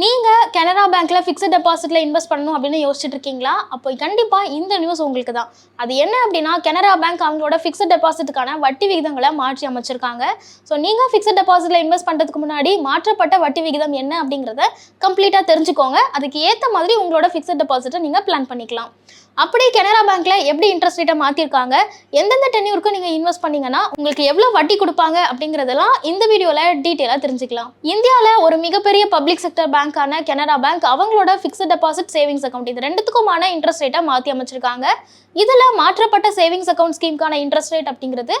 நீங்கள் கனரா பேங்க்கில் fixed டெபாசிட்டில் invest பண்ணணும் அப்படின்னு யோசிச்சுட்டு இருக்கீங்களா? அப்போ கண்டிப்பாக இந்த நியூஸ் உங்களுக்கு தான். அது என்ன அப்படின்னா கனரா பேங்க் அவங்களோட ஃபிக்ஸட் டெபாசிட்டுக்கான வட்டி விகிதங்களை மாற்றி அமைச்சிருக்காங்க. ஸோ நீங்கள் ஃபிக்ஸட் டெபாசிட்டில் இன்வெஸ்ட் பண்ணுறதுக்கு முன்னாடி மாற்றப்பட்ட வட்டி விகிதம் என்ன அப்படிங்கிறத கம்ப்ளீட்டாக தெரிஞ்சுக்கோங்க. அதுக்கு ஏற்ற மாதிரி உங்களோட ஃபிக்ஸட் டெபாசிட்டை நீங்கள் பிளான் பண்ணிக்கலாம். அப்படியே கனரா பேங்க்ல எப்படி இன்ட்ரெஸ்ட் ரேட்டை மாற்றிருக்காங்க எந்தெந்த டென்யூருக்கு நீங்கள் இன்வெஸ்ட் பண்ணீங்கன்னா உங்களுக்கு எவ்வளோ வட்டி கொடுப்பாங்க அப்படிங்கிறதெல்லாம் இந்த வீடியோவில் டீட்டெயிலாக தெரிஞ்சுக்கலாம். இந்தியாவில் ஒரு மிகப்பெரிய பப்ளிக் செக்டர் பேங்க்கான கனரா பேங்க் அவங்களோட ஃபிக்ஸட் டெபாசிட் சேவிங்ஸ் அக்கௌண்ட் இது ரெண்டுத்துக்குமான இன்ட்ரெஸ்ட் ரேட்டை மாற்றி அமைச்சிருக்காங்க. இதில் மாற்றப்பட்ட சேவிங்ஸ் அக்கௌண்ட் ஸ்கீம்க்கான இன்ட்ரெஸ்ட் ரேட் அப்படிங்கிறது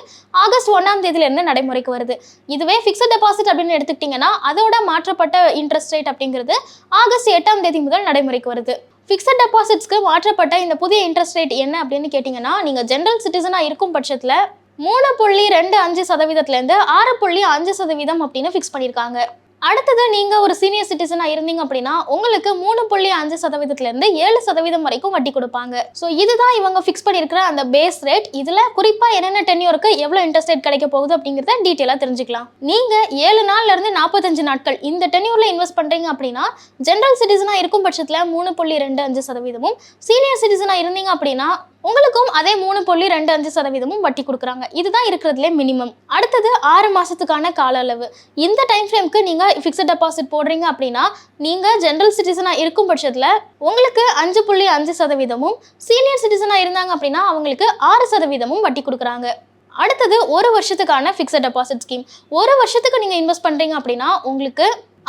ஆகஸ்ட் ஒன்றாம் தேதியிலேருந்து நடைமுறைக்கு வருது. இதுவே ஃபிக்ஸட் டெபாசிட் அப்படின்னு எடுத்துக்கிட்டிங்கன்னா அதோட மாற்றப்பட்ட இன்ட்ரெஸ்ட் ரேட் அப்படிங்கிறது ஆகஸ்ட் எட்டாம் தேதி முதல் நடைமுறைக்கு வருது. ஃபிக்ஸட் டெபாசிட்ஸ்க்கு மாற்றப்பட்ட இந்த புதிய இன்ட்ரெஸ்ட் ரேட் என்ன அப்படின்னு கேட்டிங்கன்னா நீங்கள் ஜென்ரல் சிட்டிசனாக இருக்கும் பட்சத்தில் மூணு புள்ளி ரெண்டு அஞ்சு சதவீதத்துலேருந்து ஆறு புள்ளி அஞ்சு சதவீதம் அப்படின்னு ஃபிக்ஸ் பண்ணியிருக்காங்க அடுத்தது நீங்கள் ஒரு சீனியர் சிட்டிசனாக இருந்தீங்க அப்படின்னா உங்களுக்கு மூணு புள்ளி அஞ்சு சதவீதத்துலேருந்து ஏழு சதவீதம் வரைக்கும் வட்டி கொடுப்பாங்க. ஸோ இதுதான் இவங்க ஃபிக்ஸ் பண்ணியிருக்கிற அந்த பேஸ் ரேட் இதில் குறிப்பாக என்னென்ன டென்யூருக்கு எவ்வளோ இன்ட்ரெஸ்ட் ரேட் கிடைக்க போகுது அப்படிங்கிறத டீட்டெயிலாக தெரிஞ்சுக்கலாம். நீங்கள் ஏழு நாள்லேருந்து நாற்பத்தஞ்சு நாட்கள் இந்த டென்யூரில் இன்வெஸ்ட் பண்ணுறீங்க அப்படின்னா ஜென்ரல் சிட்டிசனாக இருக்கும் பட்சத்தில் மூணு புள்ளி ரெண்டு அஞ்சு சதவீதமும் சீனியர் சிட்டிசனாக இருந்தீங்க அப்படின்னா உங்களுக்கும் அதே மூணு புள்ளி ரெண்டு அஞ்சு சதவீதமும் வட்டி கொடுக்குறாங்க. இதுதான் இருக்கிறதுலே மினிமம் அடுத்தது ஆறு மாதத்துக்கான கால அளவு. இந்த டைம் ஃப்ரேம்க்கு நீங்கள் ஃபிக்ஸட் டெபாசிட் போடுறீங்க அப்படின்னா நீங்கள் ஜென்ரல் சிட்டிசனாக இருக்கும் பட்சத்தில் உங்களுக்கு அஞ்சு புள்ளி அஞ்சு சதவீதமும் சீனியர் சிட்டிசனாக இருந்தாங்க அப்படின்னா அவங்களுக்கு ஆறு சதவீதமும் வட்டி கொடுக்குறாங்க. அடுத்தது ஒரு வருஷத்துக்கான ஃபிக்ஸட் டெபாசிட் ஸ்கீம் ஒரு வருஷத்துக்கு நீங்கள் இன்வெஸ்ட் பண்ணுறீங்க அப்படின்னா உங்களுக்கு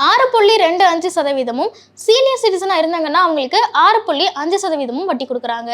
ஆறு புள்ளி ரெண்டு அஞ்சு சதவீதமும் சீனியர் சிட்டிசனாக இருந்தாங்கன்னா அவங்களுக்கு ஆறு புள்ளி அஞ்சு சதவீதமும் வட்டி கொடுக்குறாங்க.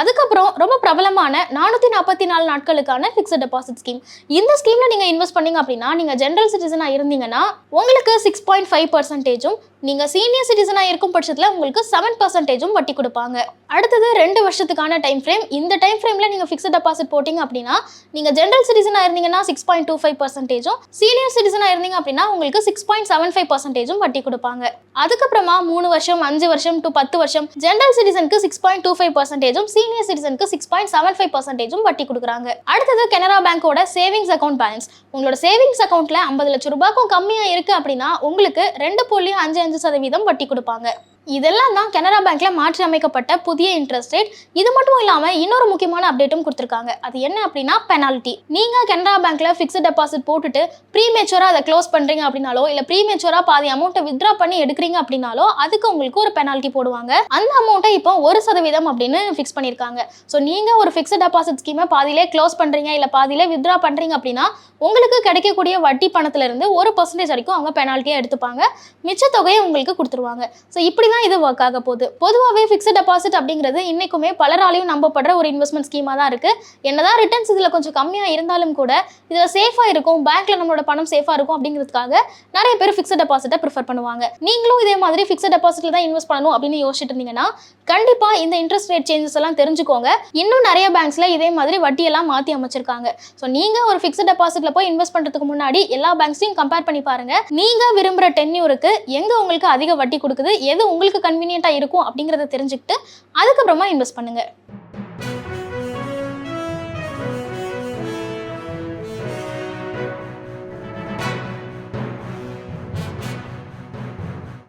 அதுக்கப்புறம் ரொம்ப பிரபலமான நானூற்றி நாற்பத்தி நாலு நாட்களுக்கான ஃபிக்ஸட் டெபாசிட் ஸ்கீம் இந்த ஸ்கீமில் நீங்கள் இன்வெஸ்ட் பண்ணீங்க அப்படின்னா நீங்கள் ஜென்ரல் சிட்டிசனாக இருந்தீங்கன்னா உங்களுக்கு சிக்ஸ் பாயிண்ட் ஃபைவ் பர்சன்டேஜும் நீங்கள் சீனியர் சிட்டிசனாக இருக்கும் பட்சத்தில் உங்களுக்கு செவன் பர்சன்டேஜும் வட்டி கொடுப்பாங்க. அடுத்தது ரெண்டு வருஷத்துக்கான டைம் ஃப்ரேம் இந்த டைம் ஃப்ரேமில் நீங்கள் ஃபிக்ஸட் டெபாசிட் போட்டிங்க அப்படின்னா நீங்கள் ஜென்ரல் சிட்டிசனாக இருந்தீங்கன்னா சிக்ஸ் பாயிண்ட் டூ ஃபைவ் பர்சன்டேஜும் சீனியர் சிட்டிசனாக இருந்தீங்க அப்படின்னா உங்களுக்கு சிக்ஸ் பாயிண்ட் செவன் ஃபைவ் பர்சன்டேஜும் வட்டி கொடுப்பாங்க. அதுக்கப்புறமா மூணு வருஷம் அஞ்சு வருஷம் டு பத்து வருஷம் ஜென்ரல் சிட்டிசனுக்கு சிக்ஸ் பாயிண்ட் டூ ஃபைவ் பர்சன்டேஜும் சீனியர் சீனியர் சிட்டிசனுக்கு சிக்ஸ் பாயிண்ட் செவன் ஃபைவ் பர்சன்டேஜும் வட்டி கொடுக்குறாங்க. அடுத்தது கனரா பேங்கோட சேவிங்ஸ் அக்கௌண்ட் பேலன்ஸ் உங்களோட சேவிங்ஸ் அக்கௌண்ட்ல ஐம்பது லட்சம் ரூபாய்க்கும் கம்மியாக இருக்கு அப்படின்னா உங்களுக்கு ரெண்டு புள்ளி அஞ்சு அஞ்சு சதவீதம் வட்டி கொடுப்பாங்க. இதெல்லாம் தான் கனரா பேங்க்ல மாற்றி அமைக்கப்பட்ட புதிய இன்ட்ரெஸ்ட் ரேட் இது மட்டும் இல்லாம இன்னொரு முக்கியமான அப்டேட்டும் கொடுத்துருக்காங்க. அது என்ன அப்படின்னா பெனால்ட்டி நீங்க கனரா பேங்க்ல ஃபிக்ஸ்ட் டெபாசிட் போட்டுட்டு ப்ரீமேச்சூரா அதை க்ளோஸ் பண்றீங்க அப்படின்னாலோ இல்ல ப்ரீமேச்சூரா பாதி அமௌண்ட்டை வித்ரா பண்ணி எடுக்கிறீங்க அப்படின்னாலோ அதுக்கு உங்களுக்கு ஒரு பெனால்ட்டி போடுவாங்க. அந்த அமௌண்ட்டை இப்போ ஒரு சதவீதம் அப்படின்னு ஃபிக்ஸ் பண்ணியிருக்காங்க ஸோ நீங்க ஒரு ஃபிக்ஸ்ட் டெபாசிட் ஸ்கீமை பாதியிலே க்ளோஸ் பண்றீங்க இல்ல பாதியிலே வித்ட்ரா பண்றீங்க அப்படின்னா உங்களுக்கு கிடைக்கக்கூடிய வட்டி பணத்துல இருந்து ஒரு பர்சன்டேஜ் வரைக்கும் அவங்க பெனால்ட்டியாக எடுத்துப்பாங்க. மிச்ச தொகையை உங்களுக்கு கொடுத்துருவாங்க. ஸோ இப்படி தான் இது ஒர்க் ஆக போகுது. பொதுவாகவே ஃபிக்ஸட் டெபாசிட் அப்படிங்கிறது இன்னைக்குமே பலராலையும் நம்பப்படுற ஒரு இன்வெஸ்ட்மெண்ட் ஸ்கீமாக தான் இருக்குது என்னதான் ரிட்டர்ன்ஸ் இதில் கொஞ்சம் கம்மியாக இருந்தாலும் கூட இதில் சேஃபாக இருக்கும் பேங்க்ல நம்மளோட பணம் சேஃபாக இருக்கும் அப்படிங்கிறதுக்காக நிறைய பேர் ஃபிக்ஸட் டெபாசிட்டை ப்ரிஃபர் பண்ணுவாங்க. நீங்களும் இதே மாதிரி ஃபிக்ஸட் டெபாசிட்டில் தான் இன்வெஸ்ட் பண்ணணும் அப்படின்னு யோசிச்சுட்டு இருந்தீங்கன்னா கண்டிப்பாக இந்த இன்ட்ரெஸ்ட் ரேட் சேஞ்சஸ் எல்லாம் தெரிஞ்சுக்கோங்க. இன்னும் நிறைய பேங்க்ஸ்ல இதே மாதிரி வட்டியெல்லாம் மாற்றி அமைச்சிருக்காங்க. ஸோ நீங்கள் ஒரு ஃபிக்ஸட் டெபாசிட்டில் போய் இன்வெஸ்ட் பண்ணுறதுக்கு முன்னாடி எல்லா பேங்க்ஸையும் கம்பேர் பண்ணி பாருங்க. நீங்கள் விரும்புகிற டென்யூருக்கு எங்கே உங்களுக்கு அதிக வட்டி கொடுக்குது? எது உங்களுக்கு கன்வீனியண்ட்டாக இருக்கும் அப்படிங்கிறத தெரிஞ்சுக்கிட்டு அதுக்கப்புறமா இன்வெஸ்ட் பண்ணுங்க.